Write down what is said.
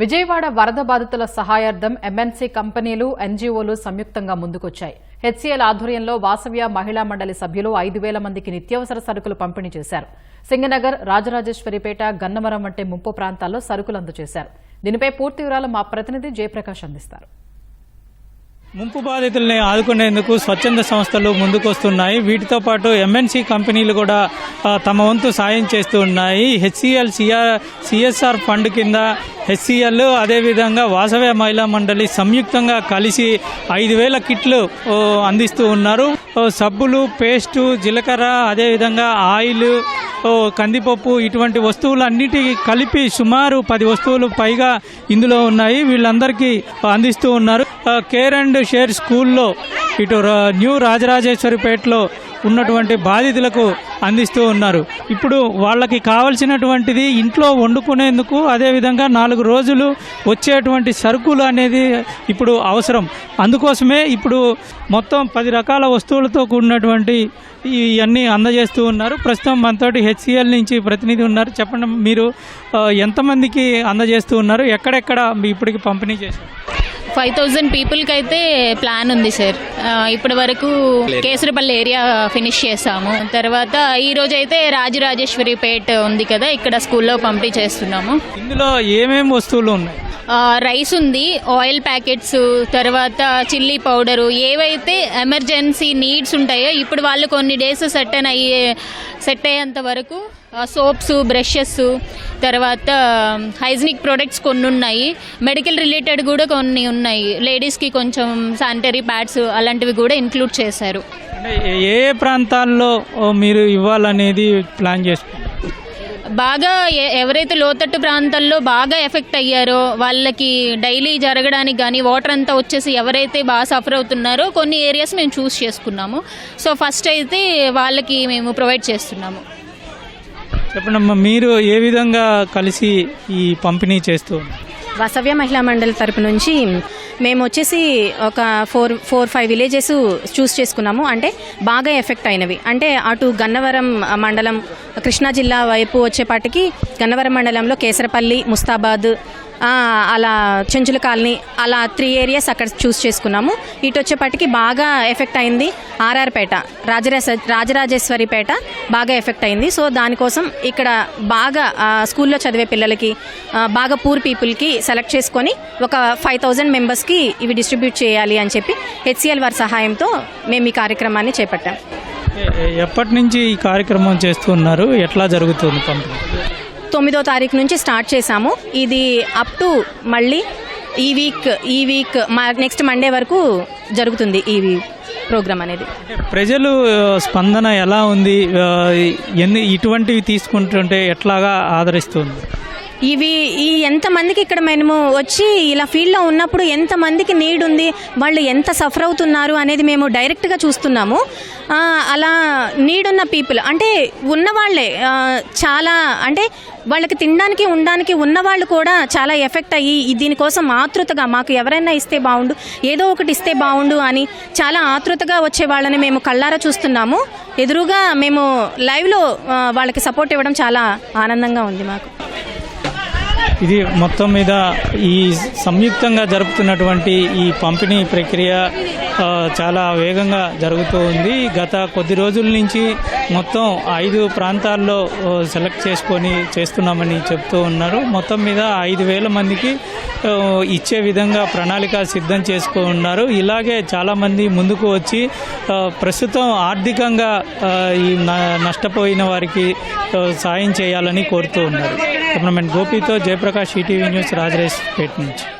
విజయవాడ వరద బాధితుల సహాయార్థం ఎంఎన్సీ కంపెనీలు ఎన్జీఓలు సంయుక్తంగా ముందుకొచ్చాయి. హెచ్సీఎల్ ఆధ్వర్యంలో వాసవ్య మహిళా మండలి సభ్యులు ఐదు వేల మందికి నిత్యావసర సరుకులు పంపిణీ చేశారు. సింగనగర్ రాజరాజేశ్వరిపేట గన్నవరం వంటి ముంపు ప్రాంతాల్లో సరుకులు అందజేశారు. దీనిపై పూర్తి వివరాలు మా ప్రతినిధి జయప్రకాష్ అందిస్తారు. ముంపు బాధితుల్ని ఆదుకునేందుకు స్వచ్ఛంద సంస్థలు ముందుకొస్తున్నాయి. వీటితో పాటు ఎంఎన్సీ కంపెనీలు కూడా తమ వంతు సాయం చేస్తూ ఉన్నాయి. హెచ్సిఎల్ సిఆర్ సిఎస్ఆర్ ఫండ్ కింద హెచ్సిఎల్ అదేవిధంగా వాసవ్య మహిళా మండలి సంయుక్తంగా కలిసి ఐదు వేల కిట్లు అందిస్తూ ఉన్నారు. సబ్బులు పేస్టు జీలకర్ర అదేవిధంగా ఆయిల్ కందిపప్పు ఇటువంటి వస్తువులన్నిటి కలిపి సుమారు పది వస్తువులు పైగా ఇందులో ఉన్నాయి. వీళ్ళందరికీ అందిస్తూ ఉన్నారు. కేర్ అండ్ షేర్ స్కూల్లో ఇటు రా- న్యూ రాజరాజేశ్వరిపేటలో ఉన్నటువంటి బాధితులకు అందిస్తూ ఉన్నారు. ఇప్పుడు వాళ్ళకి కావలసినటువంటిది ఇంట్లో వండుకునేందుకు అదేవిధంగా నాలుగు రోజులు వచ్చేటువంటి సరుకులు అనేది ఇప్పుడు అవసరం. అందుకోసమే ఇప్పుడు మొత్తం పది రకాల వస్తువులతో కూడినటువంటి ఇవన్నీ అందజేస్తూ ఉన్నారు. ప్రస్తుతం మనతోటి హెచ్సిఎల్ నుంచి ప్రతినిధి ఉన్నారు. చెప్పండి మీరు ఎంతమందికి అందజేస్తూ ఉన్నారు? ఎక్కడెక్కడ ఇప్పటికి పంపిణీ చేశారు? ఫైవ్ థౌజండ్ పీపుల్కి అయితే ప్లాన్ ఉంది సార్. ఇప్పటి వరకు కేసరపల్లి ఏరియా ఫినిష్ చేసాము. తర్వాత ఈ రోజు అయితే రాజరాజేశ్వరిపేట ఉంది కదా ఇక్కడ స్కూల్లో పంపిణీ చేస్తున్నాము ఇందులో ఏమేమి వస్తువులు ఉన్నాయి? రైస్ ఉంది ఆయిల్ ప్యాకెట్స్ తర్వాత చిల్లీ పౌడరు ఏవైతే ఎమర్జెన్సీ నీడ్స్ ఉంటాయో ఇప్పుడు వాళ్ళు కొన్ని డేస్ సెట్ అయ్యే సెట్ అయ్యేంత వరకు సోప్స్ బ్రషెస్ తర్వాత హైజీనిక్ ప్రొడక్ట్స్ కొన్ని ఉన్నాయి. మెడికల్ రిలేటెడ్ కూడా కొన్ని ఉన్నాయి. లేడీస్కి కొంచెం శానిటరీ ప్యాడ్స్ అలాంటివి కూడా ఇంక్లూడ్ చేశారు. ఏ ప్రాంతాల్లో ఓ, మీరు ఇవ్వాలనేది ప్లాన్ చేసుకున్నారు బాగా ఎవరైతే లోతట్టు ప్రాంతాల్లో బాగా ఎఫెక్ట్ అయ్యారో వాళ్ళకి డైలీ జరగడానికి కానీ వాటర్ అంతా వచ్చేసి ఎవరైతే బాగా సఫర్ అవుతున్నారో కొన్ని ఏరియాస్ మేము చూస్ చేసుకున్నాము. సో ఫస్ట్ అయితే వాళ్ళకి మేము ప్రొవైడ్ చేస్తున్నాము. చెప్పండమ్మా మీరు ఏ విధంగా కలిసి ఈ పంపిణీ చేస్తూ వాసవ్య మహిళా మండలి తరపు నుంచి మేము వచ్చేసి ఒక four four five villages choose చేసుకున్నాము. అంటే బాగా ఎఫెక్ట్ అయినవి. అంటే అటు గన్నవరం మండలం కృష్ణా జిల్లా వైపు వచ్చేపాటికి గన్నవరం మండలంలో కేసరపల్లి ముస్తాబాద్ అలా చెంచుల కాలనీ అలా త్రీ ఏరియాస్ అక్కడ చూస్ చేసుకున్నాము. ఇటు వచ్చేపాటికి బాగా ఎఫెక్ట్ అయింది ఆర్ఆర్పేట రాజరాజ రాజరాజేశ్వరిపేట బాగా ఎఫెక్ట్ అయింది. సో దానికోసం ఇక్కడ బాగా స్కూల్లో చదివే పిల్లలకి బాగా పూర్ పీపుల్కి సెలెక్ట్ చేసుకొని ఒక ఫైవ్ థౌజండ్ మెంబర్స్కి ఇవి డిస్ట్రిబ్యూట్ చేయాలి అని చెప్పి హెచ్సిఎల్ వారి సహాయంతో మేము ఈ కార్యక్రమాన్ని చేపట్టాం. ఎప్పటి నుంచి ఈ కార్యక్రమం చేస్తున్నారు ఎట్లా జరుగుతుంది పంపిణీ? తొమ్మిదో తారీఖు నుంచి స్టార్ట్ చేశాము. ఇది అప్ టు మళ్ళీ ఈ వీక్ ఈ వీక్ మా నెక్స్ట్ మండే వరకు జరుగుతుంది ఈ ప్రోగ్రామ్ అనేది. ప్రజలు స్పందన ఎలా ఉంది? ఎన్ని ఇటువంటివి తీసుకుంటుంటే ఎట్లాగా ఆదరిస్తుంది? ఇవి ఈ ఎంతమందికి ఇక్కడ మేము వచ్చి ఇలా ఫీల్డ్లో ఉన్నప్పుడు ఎంతమందికి నీడ్ ఉంది వాళ్ళు ఎంత సఫర్ అవుతున్నారు అనేది మేము డైరెక్ట్గా చూస్తున్నాము. అలా నీడ్ ఉన్న పీపుల్ అంటే ఉన్నవాళ్ళే చాలా అంటే వాళ్ళకి తినడానికి ఉండడానికి ఉన్నవాళ్ళు కూడా చాలా ఎఫెక్ట్ అయ్యి దీనికోసం ఆతృతగా మాకు ఎవరైనా ఇస్తే బాగుండు ఏదో ఒకటి ఇస్తే బాగుండు అని చాలా ఆతృతగా వచ్చే వాళ్ళని మేము కళ్ళారా చూస్తున్నాము. ఎదురుగా మేము లైవ్లో వాళ్ళకి సపోర్ట్ ఇవ్వడం చాలా ఆనందంగా ఉంది మాకు. ఇది మొత్తం మీద ఈ సంయుక్తంగా జరుపుతున్నటువంటి ఈ పంపిణీ ప్రక్రియ చాలా వేగంగా జరుగుతూ ఉంది. గత కొద్ది రోజుల నుంచి మొత్తం ఐదు ప్రాంతాల్లో సెలెక్ట్ చేసుకొని చేస్తున్నామని చెప్తూ ఉన్నారు. మొత్తం మీద ఐదు వేల మందికి ఇచ్చే విధంగా ప్రణాళిక సిద్ధం చేసుకు ఉన్నారు. ఇలాగే చాలామంది ముందుకు వచ్చి ప్రస్తుతం ఆర్థికంగా ఈ న- నష్టపోయిన వారికి సాయం చేయాలని కోరుతూ ఉన్నారు. కెమెరామెన్ గోపితో జయప్రకాష్ ఈటీవీ న్యూస్ రాజరేష్ పేట నుంచి.